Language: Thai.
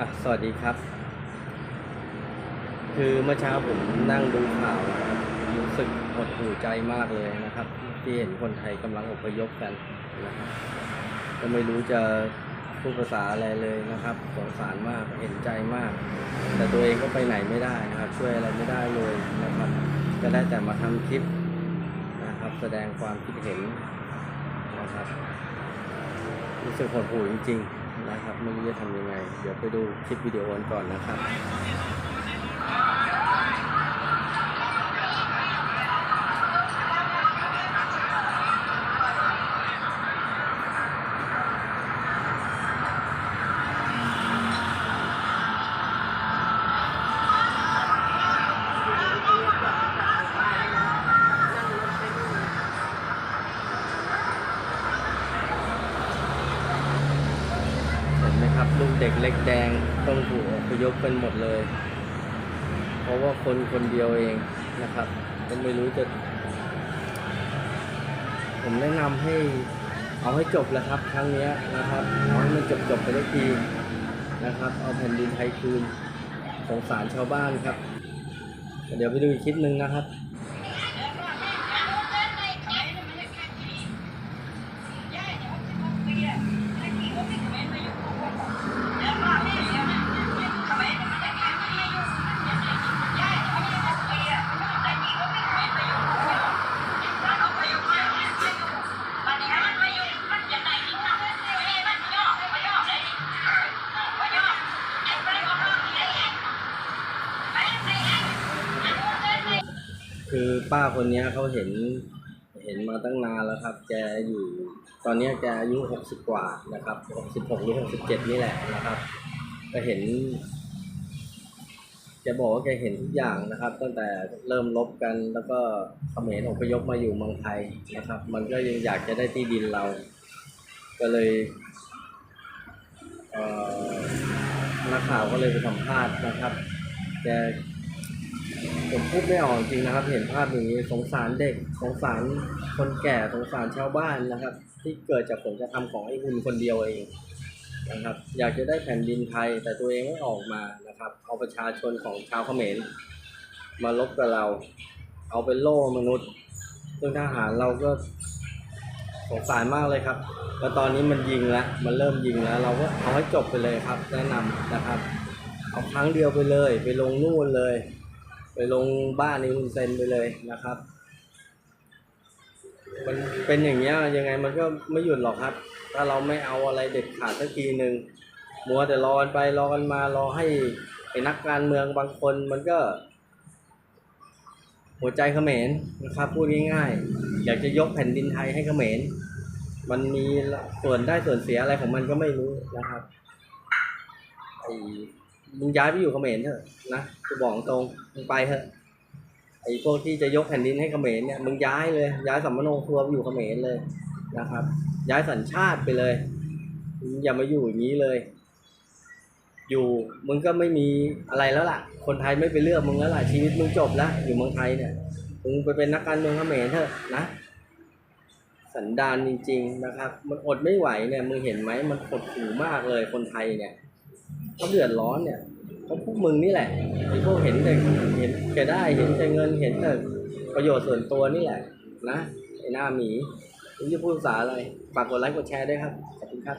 อะสวัสดีครับ คือเมื่อเช้าผมนั่งดูข่าวรู้สึกหดหู่ใจมากเลยนะครับ ที่เห็นคนไทยกำลังอพยพกันนะครับก็ไม่รู้จะพูดภาษาอะไรเลยนะครับสงสารมากเห็นใจมาก แต่ตัวเองก็ไปไหนไม่ได้นะครับ ช่วยอะไรไม่ได้เลยนะครับก็ได้แต่มาทำคลิปนะครับ แสดงความคิดเห็นนะครับรู้สึกหดหู่จริง ๆ นะครับไม่รู้จะทำยังไง เดี๋ยวไปดูคลิปวิดีโอกันก่อนนะครับ ลูกเด็กเล็กแดงต้องถูกอพยพกันหมดเลย เพราะว่าคนคนเดียวเองนะครับก็ไม่รู้จะ ผมแนะนำให้เอาให้จบแล้วครับ ครั้งนี้นะครับเอาให้มันจบจบไปได้ทีนะครับ เอาแผ่นดินไทยคืนสงสารชาวบ้านครับ เดี๋ยวไปดูอีกคลิปหนึ่งนะครับ คือป้าคนนี้เขาเห็น เห็นมาตั้งนานแล้วครับ แกอยู่ ตอนนี้แกอายุหกสิบกว่านะครับหกสิบหกหรือหกสิบเจ็ดนี่แหละนะครับก็เห็นแกบอกว่าแกเห็นทุกอย่างนะครับ ตั้งแต่เริ่มลบกันแล้วก็เขมรอพยพมาอยู่เมืองไทยนะครับ มันก็ยังอยากจะได้ที่ดินเรา ก็เลยเออนักข่าวก็เลยไปสัมภาษณ์นะครับแก ผมพูดไม่ออกจริงนะครับ เห็นภาพอย่างนี้สงสารเด็กสงสารคนแก่สงสารชาวบ้านนะครับ ที่เกิดจากผลกระทำของไอ้หุ่นคนเดียวเองนะครับ อยากจะได้แผ่นดินไทย แต่ตัวเองไม่ออกมานะครับ เอาประชาชนของชาวเขมรมาลบกับเรา เอาเป็นโล่มนุษย์ซึ่งทหารเราก็สงสารมากเลยครับแล้วตอนนี้มันยิงแล้ว มันเริ่มยิงแล้ว เราก็เอาให้จบไปเลยครับ แนะนำนะครับ เอาครั้งเดียวไปเลย ไปลงนู่นเลย ไปลงบ้านในคุณเซนไปเลยนะครับ มันเป็นอย่างเงี้ยยังไงมันก็ไม่หยุดหรอกครับ ถ้าเราไม่เอาอะไรเด็ดขาดสักทีหนึ่งมัวแต่รอกันไปรอกันมารอให้ไอ้นักการเมืองบางคนมันก็ หัวใจเขมรนะครับพูดง่ายๆ อยากจะยกแผ่นดินไทยให้เขมรมันมีส่วนได้ส่วนเสียอะไรของมันก็ไม่รู้นะครับไอ้ มึงย้ายไปอยู่เขมรเถอะนะกูบอกตรงมึงไปเถอะไอ้พวกที่จะยกแผ่นดินให้เขมรเนี่ยมึงย้ายเลยย้ายสัมมโนครัวไปอยู่เขมรเลยนะครับ ย้ายสัญชาติไปเลยมึงอย่ามาอยู่อย่างนี้เลย อยู่มึงก็ไม่มีอะไรแล้วล่ะ คนไทยไม่ไปเลือกมึงแล้วล่ะชีวิตมึงจบแล้วอยู่เมืองไทยเนี่ยมึงไปเป็นนักการเมืองเขมรเถอะนะสันดานจริงๆนะครับ มันอดไม่ไหวเนี่ยมึงเห็นไหมมันหดหู่มากเลยคนไทยเนี่ย เขาเดือดร้อนเนี่ยเพราะพวกมึงนี่แหละไอ้พวกเห็นแต่เห็นแกได้เห็นแต่เงินเห็นแต่ประโยชน์ส่วนตัวนี่แหละ นะไอ้หน้าหมีคุณจะพูดภาษาอะไรฝากกดไลค์กดแชร์ด้วยครับขอบคุณครับ